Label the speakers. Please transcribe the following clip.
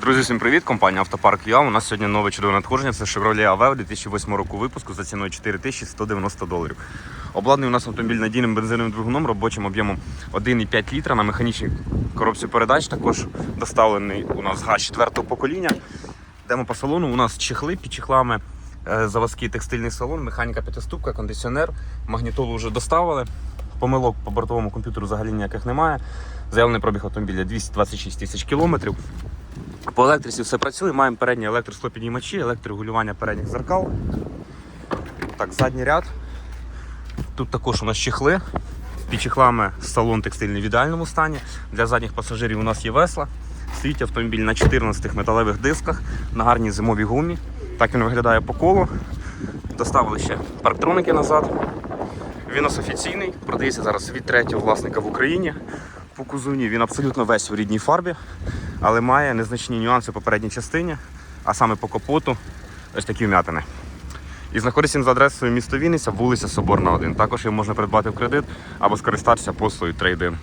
Speaker 1: Друзі, всім привіт! Компанія Автопарк ЮА. У нас сьогодні нове чудове надходження. Це Chevrolet Aveo 2008 року випуску за ціною 4190 доларів. Обладнаний у нас автомобіль надійним бензиновим двигуном, робочим об'ємом 1,5 літра на механічній коробці передач. Також доставлений у нас газ 4 покоління. Йдемо по салону. У нас чехли під чехлами. е, Заводський текстильний салон, механіка п'ятиступка, кондиціонер, магнітолу вже доставили. Помилок по бортовому комп'ютеру взагалі ніяких немає. Заявлений пробіг автомобіля 226 тисяч кілометрів. По електриці все працює. Маємо передні електросклопідіймачі, електрорегулювання передніх зеркал. Так, задній ряд. Тут також у нас чехли. Під чехлами салон текстильний в ідеальному стані. Для задніх пасажирів у нас є весла. Стоїть автомобіль на 14 металевих дисках, на гарній зимовій гумі. Так він виглядає по колу. Доставили ще парктроники назад. Він у нас офіційний, продається зараз від третього власника в Україні. По кузовні він абсолютно весь у рідній фарбі, але має незначні нюанси по передній частині, а саме по капоту ось такі вмятини. І знаходиться він за адресою місто Вінниця, вулиця Соборна 1. Також його можна придбати в кредит або скористатися послугою трейдин.